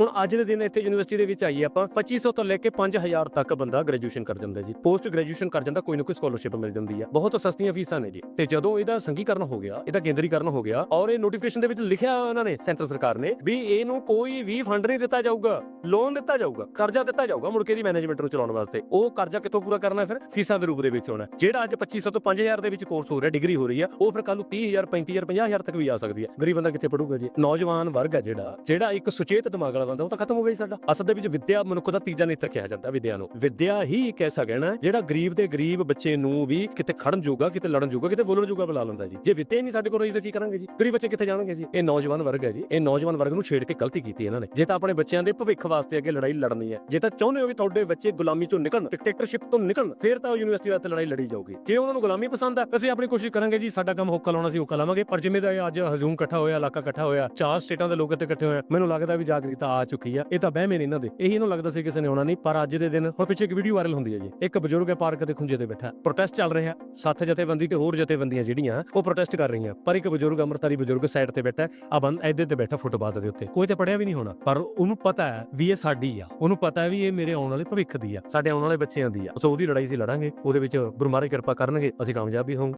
ਹੁਣ ਅੱਜ ਦੇ ਦਿਨ ਇੱਥੇ ਯੂਨੀਵਰਸਿਟੀ ਦੇ ਵਿੱਚ ਆਈਏ ਆਪਾਂ 2500 ਤੋਂ ਲੈ ਕੇ 5000 ਤੱਕ ਬੰਦਾ ਗ੍ਰੈਜੂਏਸ਼ਨ ਕਰ ਜਾਂਦਾ ਜੀ। ਪੋਸਟ ਗ੍ਰੈਜੂਏਸ਼ਨ ਕਰ ਜਾਂਦਾ, ਕੋਈ ਨਾ ਕੋਈ ਸਕਾਲਰਸ਼ਿਪ ਮਿਲ ਜਾਂਦੀ ਆ। ਬਹੁਤ ਸਸਤੀਆਂ ਫੀਸਾਂ ਨੇ ਜੀ। ਤੇ ਜਦੋਂ ਇਹਦਾ ਸੰਘੀਕਰਨ ਹੋ ਗਿਆ, ਇਹਦਾ ਕੇਂਦਰੀਕਰਨ ਹੋ ਗਿਆ, ਔਰ ਇਹ ਨੋਟੀਫਿਕੇਸ਼ਨ ਦੇ ਵਿੱਚ ਲਿਖਿਆ ਉਹਨਾਂ ਨੇ ਸੈਂਟਰ ਸਰਕਾਰ ਨੇ, ਵੀ ਇਹਨੂੰ ਕੋਈ ਵੀ ਫੰਡ ਨਹੀਂ ਦਿੱਤਾ ਜਾਊਗਾ। ਲੋਨ ਦਿੱਤਾ ਜਾਊਗਾ, ਕਰਜ਼ਾ ਦਿੱਤਾ ਜਾਊਗਾ ਮੁੜ ਕੇ ਦੀ ਮੈਨੇਜਮੈਂਟ ਨੂੰ ਚਲਾਉਣ ਵਾਸਤੇ। ਉਹ ਕਰਜ਼ਾ ਕਿੱਥੋਂ ਪੂਰਾ ਕਰਨਾ ਫਿਰ? ਫੀਸਾਂ ਦੇ ਰੂਪ ਦੇ ਵਿੱਚ ਹੋਣਾ। ਜਿਹੜਾ ਅੱਜ 2500 ਤੋਂ 5000 ਦੇ ਵਿੱਚ ਕੋਰਸ ਹੋ ਰਿਹਾ ਡਿਗਰੀ ਹੋ ਰਹੀ ਆ, ਉਹ ਫਿਰ ਕੱਲ ਨੂੰ 30000 35000 50000 ਤੱਕ ਵੀ ਆ ਸਕਦੀ ਹੈ ਗਰੀਬ ਬੰਦਾ ਕਿੱਥੇ ਪੜੂਗਾ ਜੀ? ਨੌਜਵਾਨ ਵਰਗ ਆ ਜਿਹੜਾ ਜਿਹੜਾ ਇੱਕ ਸੁਚੇਤ ਦਿਮਾਗ ਵਾਲਾ ਬੰਦਾ ਉਹ ਤਾਂ ਖਤਮ ਹੋ ਗਿਆ ਜੀ ਸਾਡਾ। ਅਸਲ ਦੇ ਵਿੱਚ ਵਿਦਿਆ ਮਨੁੱਖ ਦਾ ਤੀਜਾ ਨੇਤਰ ਕਿਹਾ ਜਾਂਦਾ ਵਿਦਿਆ ਨੂੰ। ਵਿਦਿਆ ਹੀ ਇੱਕ ਐਸਾ ਗਹਿਣਾ ਜਿਹੜਾ ਗਰੀਬ ਦੇ ਗਰੀਬ ਬੱਚੇ ਨੂੰ ਵੀ ਕਿਤੇ ਖੜਨ ਜੋਗਾ, ਕਿਤੇ ਲੜਨ ਜੋਗਾ, ਕਿਤੇ ਬੋਲਣ ਜੋਗਾ ਬੁਲਾ ਲੈਂਦਾ ਜੀ। ਜੇ ਵਿਦਿਆ ਹੀ ਨਹੀਂ ਸਾਡੇ ਕੋਲ ਰਹੀ ਤਾਂ ਕੀ ਕਰਾਂਗੇ ਜੀ? ਗਰੀਬ ਬੱਚੇ ਕਿੱਥੇ ਜਾਣਗੇ ਜੀ? ਇਹ ਨੌਜਵਾਨ ਵਰਗ ਹੈ ਜੀ। ਇਹ ਨੌਜਵਾਨ ਵਰਗ ਨੂੰ ਛੇੜ ਕੇ ਗਲਤੀ ਕੀਤੀ ਇਹਨਾਂ ਨੇ। ਜੇ ਤਾਂ ਆਪਣੇ ਬੱਚਿਆਂ ਦੇ ਭਵਿੱਖ ਵਾਸਤੇ ਅੱਗੇ ਲੜਾਈ ਲੜਨੀ ਹੈ। ਜੇ ਤਾਂ ਚਾਹੁੰਦੇ ਹੋ ਵੀ ਤੁਹਾਡੇ ਬੱਚੇ ਗੁਲਾਮੀ ਚੋਂ ਨਿਕਲਣ ਡਿਕਟੇਟਰਸ਼ਿਪ ਤੋਂ ਨਿਕਲਣ, ਫਿਰ ਤਾਂ ਯੂਨੀਵਰਸਿਟੀ ਵਾਸਤੇ ਲੜਾਈ ਲੜੀ ਜਾਊਗੀ। ਜੇ ਉਹਨਾਂ ਨੂੰ ਗੁਲਾਮੀ ਪਸੰਦ ਹੈ ਅਸੀਂ ਆਪਣੀ ਕੋਸ਼ਿਸ਼ ਕਰਾਂਗੇ ਜੀ, ਸਾਡਾ ਕੰਮ ਹੋਕਾ ਲਾਉਣਾ ਸੀ, ਹੋਕਾ ਲਾਵਾਂਗੇ। ਪਰ ਜਿਵੇਂ ਦਾ ਅੱਜ ਹਜੂਮ ਇਕੱਠਾ ਹੋਇਆ, ਇਲਾਕਾ ਇਕੱਠਾ ਹੋਇਆ, ਚਾਰ ਸਟੇਟਾਂ ਦੇ ਲੋਕ ਇੱਥੇ ਇਕੱਠੇ ਹੋਏ ਮੈਨੂੰ ਲੱਗਦਾ ਵੀ ਜਾਗਰੂਕਤਾ ਆ ਚੁੱਕੀ ਆ। ਇਹ ਤਾਂ ਬਹਿਮੇ ਨੇ ਇਹਨਾਂ ਦੇ। ਇਹੀ ਇਹਨੂੰ ਲੱਗਦਾ ਸੀ ਕਿਸੇ ਨੇ ਆਉਣਾ ਨਹੀਂ, ਪਰ ਅੱਜ ਦੇ ਦਿਨ ਹੁਣ ਪਿੱਛੇ ਇੱਕ ਵੀਡੀਓ ਵਾਇਰਲ ਹੁੰਦੀ ਹੈ ਜੀ। ਇੱਕ ਬਜ਼ੁਰਗ ਹੈ ਪਾਰਕ ਦੇ ਖੁੰਝੇ ਤੇ ਬੈਠਾ। ਪ੍ਰੋਟੈਸਟ ਚੱਲ ਰਿਹਾ। ਸੱਤ ਜਥੇਬੰਦੀ ਤੇ ਹੋਰ ਜਥੇਬੰਦੀਆਂ ਜਿਹੜੀਆਂ, ਉਹ ਪ੍ਰੋਟੈਸਟ ਕਰ ਰਹੀਆਂ। ਪਰ ਇੱਕ ਬਜ਼ੁਰਗ ਅੰਮ੍ਰਿਤਧਾਰੀ ਬਜ਼ੁਰਗ ਸਾਈਡ ਤੇ ਬੈਠਾ ਆ ਬੰਦ ਐਦੇ ਤੇ ਬੈਠਾ ਫੁੱਟਬਾਲ ਦੇ ਉੱਤੇ। ਕੋਈ ਤੇ ਪੜਿਆ ਵੀ ਨਹੀਂ ਹੋਣਾ। ਪਰ ਉਹਨੂੰ ਪਤਾ ਹੈ ਵੀ ਇਹ ਸਾਡੀ ਆ। ਉਹਨੂੰ ਪਤਾ ਹੈ ਵੀ ਇਹ ਮੇਰੇ ਆਉਣ ਵਾਲੇ ਭਵਿੱਖ ਦੀ ਆ। ਸਾਡੇ ਆਉਣ ਵਾਲੇ ਬੱਚਿਆਂ ਦੀ ਆ। ਸੋ ਉਹਦੀ ਲੜਾਈ ਸੀ ਲੜਾਂਗੇ। ਉਹਦੇ ਵਿੱਚ ਗੁਰੂ ਕਿਰਪਾ ਕਰਨਗੇ। ਅਸੀਂ ਕਾਮਯਾਬ ਵੀ ਹੋਵਾਂਗੇ।